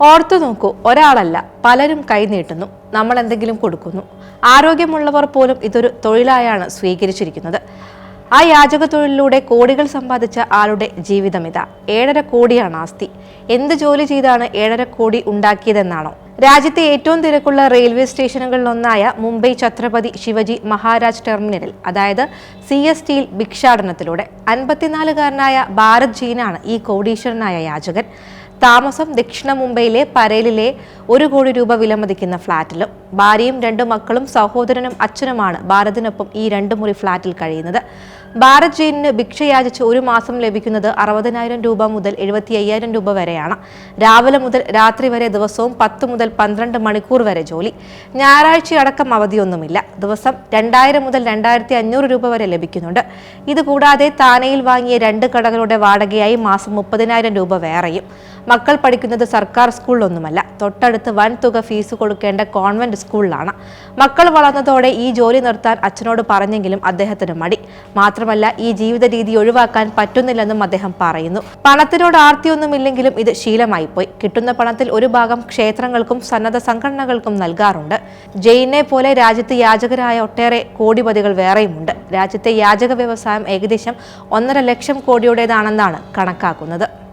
ഓർത്തു നോക്കൂ ഒരാളല്ല പലരും കൈനീട്ടുന്നു നമ്മൾ എന്തെങ്കിലും കൊടുക്കുന്നു. ആരോഗ്യമുള്ളവർ പോലും ഇതൊരു തൊഴിലായാണ് സ്വീകരിച്ചിരിക്കുന്നത്. ആ യാചക തൊഴിലിലൂടെ കോടികൾ സമ്പാദിച്ച ആളുടെ ജീവിതം ഇതാ. ഏഴര കോടിയാണ് ആസ്തി. എന്ത് ജോലി ചെയ്താണ് ഏഴര കോടി ഉണ്ടാക്കിയതെന്നാണോ? രാജ്യത്തെ ഏറ്റവും തിരക്കുള്ള റെയിൽവേ സ്റ്റേഷനുകളിലൊന്നായ മുംബൈ ഛത്രപതി ശിവജി മഹാരാജ് ടെർമിനലിൽ അതായത് സി എസ് ടിയിൽ ഭിക്ഷാടനത്തിലൂടെ. അൻപത്തിനാലുകാരനായ ഭാരത് ജീനാണ് ഈ കോടീശ്വരനായ യാചകൻ. താമസം ദക്ഷിണ മുംബൈയിലെ പരേലിലെ ഒരു കോടി രൂപ വിലമതിക്കുന്ന ഫ്ളാറ്റിലും ഭാര്യയും രണ്ട് മക്കളും സഹോദരനും അച്ഛനുമാണ് ഭാരതിനൊപ്പം ഈ രണ്ട് മുറി ഫ്ളാറ്റിൽ കഴിയുന്നത്. ഭാരത് ജെയിനിന് ഭിക്ഷയാചിച്ച് ഒരു മാസം ലഭിക്കുന്നത് അറുപതിനായിരം രൂപ മുതൽ എഴുപത്തി അയ്യായിരം രൂപ വരെയാണ്. രാവിലെ മുതൽ രാത്രി വരെ ദിവസവും പത്ത് മുതൽ പന്ത്രണ്ട് മണിക്കൂർ വരെ ജോലി. ഞായറാഴ്ചയടക്കം അവധിയൊന്നുമില്ല. ദിവസം രണ്ടായിരം മുതൽ രണ്ടായിരത്തി അഞ്ഞൂറ് രൂപ വരെ ലഭിക്കുന്നുണ്ട്. ഇതുകൂടാതെ താനയിൽ വാങ്ങിയ രണ്ട് കടകളുടെ വാടകയായി മാസം മുപ്പതിനായിരം രൂപ വേറെയും. മക്കൾ പഠിക്കുന്നത് സർക്കാർ സ്കൂളിലൊന്നുമല്ല. തൊട്ടടുത്ത് വൻ തുക ഫീസ് കൊടുക്കേണ്ട കോൺവെന്റ് സ്കൂളിലാണ്. മക്കൾ വളർന്നതോടെ ഈ ജോലി നിർത്താൻ അച്ഛനോട് പറഞ്ഞെങ്കിലും അദ്ദേഹത്തിന് മടി. മാത്രമല്ല ഈ ജീവിത രീതി ഒഴിവാക്കാൻ പറ്റുന്നില്ലെന്നും അദ്ദേഹം പറയുന്നു. പണത്തിനോട് ആർത്തിയൊന്നുമില്ലെങ്കിലും ഇത് ശീലമായി പോയി കിട്ടുന്ന പണത്തിൽ ഒരു ഭാഗം ക്ഷേത്രങ്ങൾക്കും സന്നദ്ധ സംഘടനകൾക്കും നൽകാറുണ്ട്. ജെയിനെ പോലെ രാജ്യത്ത് യാചകരായ ഒട്ടേറെ കോടിപതികൾ വേറെയുമുണ്ട്. രാജ്യത്തെ യാചക വ്യവസായം ഏകദേശം ഒന്നര ലക്ഷം കോടിയുടേതാണെന്നാണ് കണക്കാക്കുന്നത്.